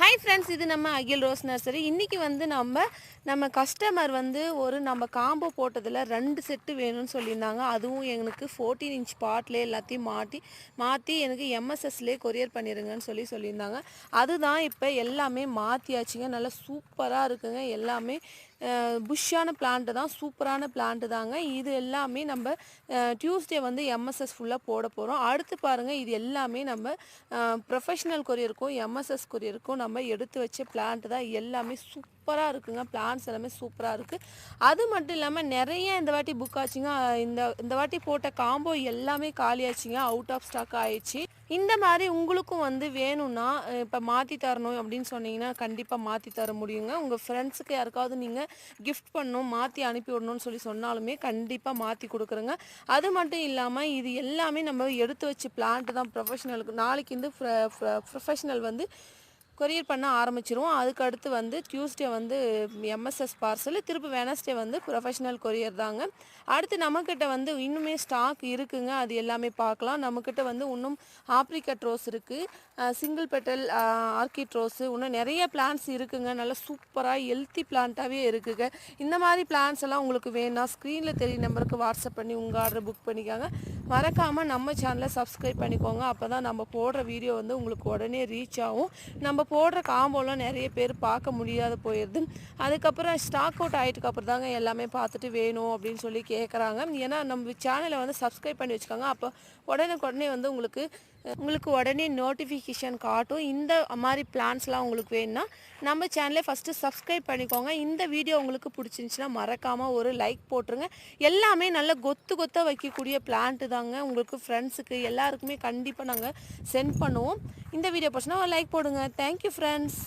Hi friends இது நம்ம அகில் rose nursery இன்றைக்கி வந்து நம்ம நம்ம கஸ்டமர் வந்து ஒரு நம்ம காம்போ போட்டதில் ரெண்டு செட்டு வேணும்னு சொல்லியிருந்தாங்க. அதுவும் எனக்கு ஃபோர்டீன் இன்ச் பாட்டிலே எல்லாத்தையும் மாட்டி மாற்றி எனக்கு எம்எஸ்எஸ்லேயே கொரியர் பண்ணிடுங்கன்னு சொல்லி சொல்லியிருந்தாங்க. அதுதான் இப்போ எல்லாமே மாற்றியாச்சுங்க நல்லா சூப்பராக இருக்குங்க. எல்லாமே புஷ்ஷான பிளான்ட்டு தான் சூப்பரான பிளான்ட்டு தாங்க. இது எல்லாமே நம்ம டியூஸ்டே வந்து எம்எஸ்எஸ் ஃபுல்லாக போட போகிறோம் அடுத்து பாருங்கள் இது எல்லாமே நம்ம ப்ரொஃபஷ்னல் கொரியருக்கும் எம்எஸ்எஸ் கொரியருக்கும் நம்ம எடுத்து வச்ச பிளான்ட்டு தான். எல்லாமே சூப்பராக இருக்குங்க. பிளான்ஸ் எல்லாமே சூப்பராக இருக்குது அது மட்டும் இல்லாமல் நிறைய இந்த வாட்டி புக் ஆச்சுங்க. இந்த இந்த வாட்டி போட்ட காம்போ எல்லாமே காலியாச்சுங்க. அவுட் ஆஃப் ஸ்டாக் ஆயிடுச்சு. இந்த மாதிரி உங்களுக்கும் வந்து வேணும்னா இப்போ மாற்றி தரணும் அப்படின்னு சொன்னீங்கன்னா கண்டிப்பாக மாற்றி தர முடியுங்க. உங்கள் ஃப்ரெண்ட்ஸுக்கு யாருக்காவது நீங்கள் கிஃப்ட் பண்ணணும் மாற்றி அனுப்பி விடணும்னு சொல்லி சொன்னாலுமே கண்டிப்பாக மாற்றி கொடுக்குறோங்க. அது மட்டும் இல்லாமல் இது எல்லாமே நம்ம எடுத்து வச்சு பிளான்ட்டு தான் ப்ரொஃபஷனலுக்கு நாளைக்கு வந்து ப்ரொஃபஷனல் வந்து கொரியர் பண்ண ஆரம்பிச்சிருவோம். அதுக்கு அடுத்து வந்து டியூஸ்டே வந்து எம்எஸ்எஸ் பார்சல் திருப்பி வெனஸ்டே வந்து ப்ரொஃபஷனல் கொரியர் தாங்க. அடுத்து நம்மக்கிட்ட வந்து இன்னுமே ஸ்டாக் இருக்குங்க. அது எல்லாமே பார்க்கலாம். நம்மக்கிட்ட வந்து இன்னும் ஆப்ரிக்கட் ரோஸ் இருக்குது சிங்கிள் பெட்டல் ஆர்கிட் ரோஸு. இன்னும் நிறைய பிளான்ஸ் இருக்குங்க. நல்லா சூப்பராக ஹெல்த்தி பிளான்ட்டாகவே இருக்குங்க. இந்த மாதிரி பிளான்ஸ் எல்லாம் உங்களுக்கு வேணாம் ஸ்க்ரீனில் தெரிய நம்பருக்கு வாட்ஸ்அப் பண்ணி உங்கள் ஆர்டர் புக் பண்ணிக்காங்க. மறக்காமல் நம்ம சேனலை சப்ஸ்கிரைப் பண்ணிக்கோங்க. அப்போ தான் நம்ம போடுற வீடியோ வந்து உங்களுக்கு உடனே ரீச் ஆகும். நம்ம போடுற காம்போலாம் நிறைய பேர் பார்க்க முடியாத போயிடுது அதுக்கப்புறம் ஸ்டாக் அவுட் ஆகிட்டுக்கு அப்புறம் தாங்க எல்லாமே பார்த்துட்டு வேணும் அப்படின்னு சொல்லி கேட்குறாங்க ஏன்னா நம்ம சேனலை வந்து சப்ஸ்கிரைப் பண்ணி வச்சுக்கோங்க. அப்போ உடனுக்குடனே வந்து உங்களுக்கு உங்களுக்கு உடனே நோட்டிஃபிகேஷன் காட்டும். இந்த மாதிரி பிளான்ஸ்லாம் உங்களுக்கு வேணும்னா நம்ம சேனலை ஃபஸ்ட்டு சப்ஸ்கிரைப் பண்ணிக்கோங்க. இந்த வீடியோ உங்களுக்கு பிடிச்சிருந்துச்சின்னா மறக்காமல் ஒரு லைக் போட்டுருங்க. எல்லாமே நல்ல கொத்து கொத்தாக வைக்கக்கூடிய பிளான்ட்டு தாங்க. உங்களுக்கு ஃப்ரெண்ட்ஸுக்கு எல்லாருக்குமே கண்டிப்பாக நாங்கள் சென்ட் பண்ணுவோம். இந்த வீடியோ பிடிச்சினா ஒரு லைக் போடுங்க. Thank you friends